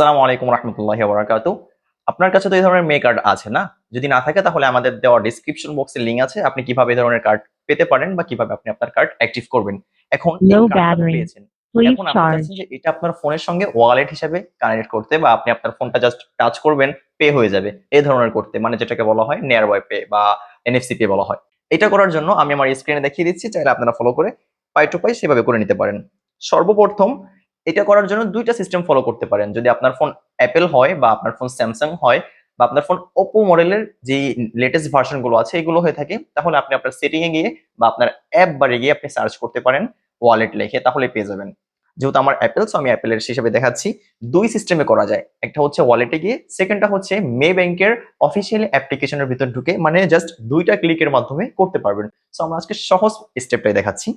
আসসালামু আলাইকুম রহমতুল্লাহি বরাকাত আপনার কাছে তো এই ধরনের মে কার্ড আছে না? যদি না থাকে তাহলে আমাদের দেওয়া ডিসক্রিপশন বক্সে লিঙ্ক আছে। আপনি কীভাবে এই ধরনের কার্ড পেতে পারেন বা কীভাবে আপনি আপনার কার্ড অ্যাক্টিভ করবেন? এখন. পেয়েছেন। এখন যে এটা আপনার ফোনের সঙ্গে ওয়ালেট হিসেবে কানেক্ট করতে বা আপনি আপনার ফোনটা জাস্ট টাচ করবেন পে হয়ে যাবে। এই ধরনের করতে। মানে যেটাকে বলা হয় নিয়ার বাই পে বা এনএফসি পে বলা হয়। এটা করার জন্য আমি আমার স্ক্রিনে দেখিয়ে দিচ্ছি। চাইলে আপনারা ফলো করে পাই টু পাই সেভাবে করে নিতে পারেন। সর্বপ্রথম এটা করার জন্য দুইটা সিস্টেম ফলো করতে পারেন। যদি আপনার ফোন অ্যাপেল হয় বা আপনার ফোন স্যামসাং হয় বা আপনার ফোন ওপো মডেলের যে লেটেস্ট ভার্সনগুলো আছে, এগুলো হয়ে থাকে, তাহলে আপনি আপনার সেটিং এ গিয়ে বা আপনার অ্যাপ বারে গিয়ে আপনি সার্চ করতে পারেন ওয়ালেট লিখে তাহলে পেয়ে যাবেন। যেহেতু আমার অ্যাপেল সো আমি অ্যাপেলের হিসেবে দেখাচ্ছি, দুই সিস্টেমে করা যায়। একটা হচ্ছে ওয়ালেটে গিয়ে সেকেন্ডটা হচ্ছে মে ব্যাংকের অফিসিয়াল অ্যাপ্লিকেশনের ভিতর ঢুকে মানে জাস্ট দুইটা ক্লিকের মাধ্যমে করতে পারবেন। সো আমরা আজকে সহজ স্টেপটাই দেখাচ্ছি।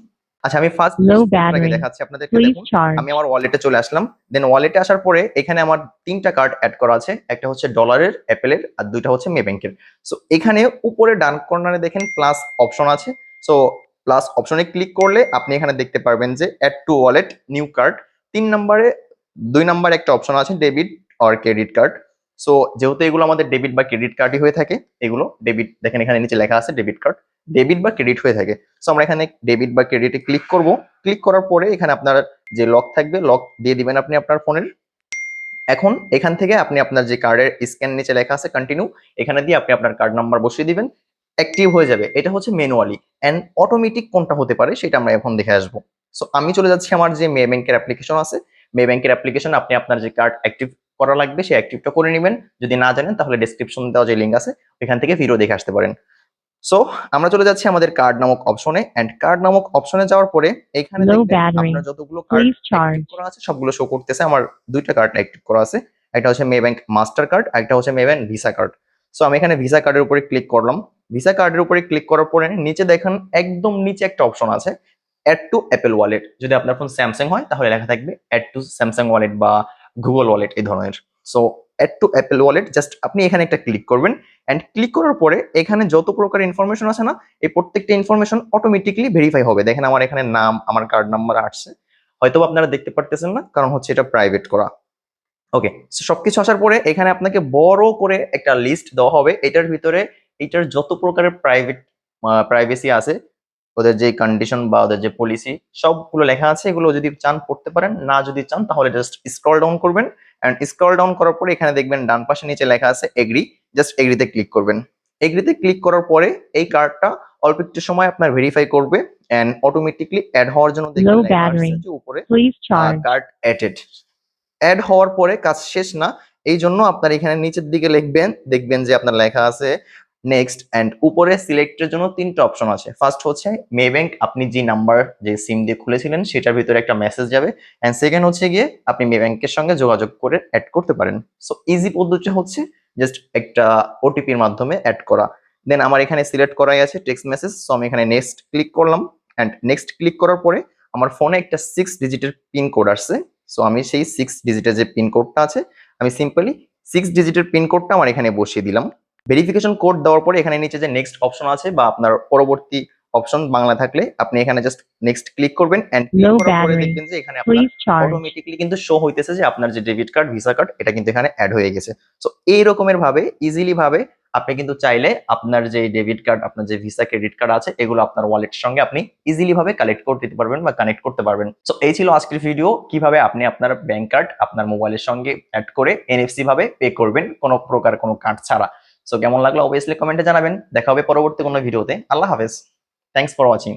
আচ্ছা আমি ফার্স্ট battery. দেখাচ্ছি আপনাদেরকে দেখুন। আমি আমার ওয়ালেটে চলে আসলাম। দেন ওয়ালেটে আসার পরে এখানে আমার তিনটা কার্ড অ্যাড করা আছে। একটা হচ্ছে ডলারের অ্যাপেলের আর দুইটা হচ্ছে মে ব্যাংকের সো এখানে উপরে ডান কর্নারে দেখেন প্লাস অপশন আছে। সো প্লাস অপশনে ক্লিক করলে আপনি এখানে দেখতে পারবেন যে add to wallet new card তিন নম্বরে দুই নম্বরে একটা অপশন আছে debit or credit card so যেহেতু এগুলো আমাদের ডেবিট বা ক্রেডিট কার্ডই হয়ে থাকে, এগুলো ডেবিট দেখেন এখানে নিচে লেখা আছে ডেবিট কার্ড ডেবিট বা ক্রেডিট হয়ে থাকে। সো আমরা এখানে ডেবিট বা ক্রেডিটে ক্লিক করব। ক্লিক করার পরে এখানে আপনার যে লক থাকবে লক দিয়ে দিবেন আপনি আপনার ফোনের এখন এখান থেকে আপনি আপনার যে কার্ডের স্ক্যান নিচে লেখা আছে কন্টিনিউ এখানে দিয়ে আপনি আপনার কার্ড নাম্বার বসিয়ে দিবেন। অ্যাক্টিভ হয়ে যাবে। এটা হচ্ছে ম্যানুয়ালি অ্যান্ড অটোমেটিক কোনটা হতে পারে, সেটা আমরা এখন দেখে আসব। সো আমি চলে যাচ্ছি আমার যে মে ব্যাংকের অ্যাপ্লিকেশন আছে। মে ব্যাংকের অ্যাপ্লিকেশন আপনি আপনার যে কার্ড অ্যাক্টিভ করা লাগবে সেই অ্যাক্টিভটা করে নেবেন। যদি না জানেন তাহলে ডেসক্রিপশন দেওয়া যে লিঙ্ক আছে ওইখান থেকে ভিডিও দেখে আসতে পারেন। সো আমরা চলে যাচ্ছি আমাদের কার্ড নামক অপশনে এন্ড কার্ড নামক অপশনে যাওয়ার পরে এখানে আপনার যতগুলো কার্ড করা আছে সবগুলো শো করতেছে। আমার দুইটা কার্ড অ্যাক্টিভ করা আছে। একটা হচ্ছে মে ব্যাংক মাস্টার কার্ড একটা হচ্ছে মে ব্যাংক ভিসা কার্ড সো আমি এখানে ভিসা কার্ডের উপরে ক্লিক করলাম। ভিসা কার্ডের উপরে ক্লিক করার পরে নিচে দেখেন একদম নিচে একটা অপশন আছে অ্যাড টু অ্যাপেল ওয়ালেট যদি আপনার ফোন স্যামসাং হয় তাহলে লেখা থাকবে অ্যাড টু স্যামসাং ওয়ালেট বা গুগল ওয়ালেট এই ধরনের। So add to Apple wallet just আপনি এখানে একটা ক্লিক করবেন অ্যান্ড ক্লিক করার পরে এখানে যত প্রকার ইনফরমেশন আছে না, এই প্রত্যেকটা ইনফরমেশন অটোমেটিকলি ভেরিফাই হবে। দেখেন আমার এখানে নাম, আমার কার্ড নাম্বার আসছে। হয়তো আপনারা দেখতে পারতেছেন না, কারণ হচ্ছে এটা প্রাইভেট করা। ওকে সবকিছু আসার পরে এখানে আপনাকে বড় করে একটা লিস্ট দেওয়া হবে। এটার ভিতরে, এটার যত প্রকারের প্রাইভেট প্রাইভেসি আছে ওদের যে কন্ডিশন বা ওদের যে পলিসি সবগুলো লেখা আছে এগুলো যদি চান পড়তে পারেন না যদি চান তাহলে জাস্ট স্ক্রল ডাউন করবেন অ্যান্ড স্ক্রল ডাউন করার পরে এখানে দেখবেন ডান পাশে নিচে লেখা আছে এগ্রি জাস্ট এগ্রিতে ক্লিক করবেন। এগ্রিতে ক্লিক করার পরে এই কার্ডটা অল্প একটু সময় আপনার ভেরিফাই করবে এন্ড অটোমেটিকলি অ্যাড হওয়ার জন্য দেখবেন উপরে. কার্ড অ্যাডেড অ্যাড হওয়ার পরে কাজ শেষ না এই জন্য আপনার এখানে নিচের দিকে লিখবেন দেখবেন যে আপনার লেখা আছে নেক্সট অ্যান্ড উপরে সিলেক্টের জন্য তিনটা অপশন আছে। ফার্স্ট হচ্ছে মে ব্যাংক আপনি যে নাম্বার যে সিম দিয়ে খুলেছিলেন, সেটার ভিতরে একটা মেসেজ যাবে। অ্যান্ড সেকেন্ড হচ্ছে গিয়ে আপনি মে ব্যাংকের সঙ্গে যোগাযোগ করে অ্যাড করতে পারেন। সো ইজি পদ্ধতি হচ্ছে জাস্ট একটা ওটিপির মাধ্যমে অ্যাড করা। দেন আমার এখানে সিলেক্ট করাই আছে টেক্সট মেসেজ সো আমি এখানে নেক্সট ক্লিক করলাম। অ্যান্ড নেক্সট ক্লিক করার পরে আমার ফোনে একটা সিক্স ডিজিটের পিন কোড আসছে। সো আমি সেই সিক্স ডিজিটের যে পিন কোডটা আছে, আমি সিম্পলি সিক্স ডিজিটের পিন কোডটা আমার এখানে বসিয়ে দিলাম। ভেরিফিকেশন কোড দেওয়ার পরে এখানে নিচে যে নেক্সট অপশন আছে বা আপনার পরবর্তী অপশন বাংলা থাকলে আপনি এখানে জাস্ট নেক্সট ক্লিক করবেন এন্ড ক্লিক করার পরে দেখবেন যে এখানে আপনার. অটোমেটিকলি কিন্তু শো হইতেছে যে আপনার যে ডেবিট কার্ড ভিসা কার্ড এটা কিন্তু এখানে অ্যাড হয়ে গেছে। সো এই রকমের ভাবে ইজিলি ভাবে আপনি কিন্তু চাইলে আপনার যে ডেবিট কার্ড আপনার যে ভিসা ক্রেডিট কার্ড আছে এগুলো আপনার ওয়ালেটের সঙ্গে আপনি ইজিলি ভাবে কালেক্ট করে দিতে পারবেন বা কানেক্ট করতে পারবেন। সো এই ছিল আজকের ভিডিও কীভাবে আপনি আপনার ব্যাংক কার্ড আপনার মোবাইলের সঙ্গে অ্যাড করে এনএফসি ভাবে পে করবেন কোনো প্রকার কোনো কার্ড ছাড়া। সো কেমন লাগল? অবভিয়াসলি কমেন্টে জানাবেন। দেখা হবে পরবর্তী কোনো ভিডিওতে। আল্লাহ হাফেজ। Thanks for watching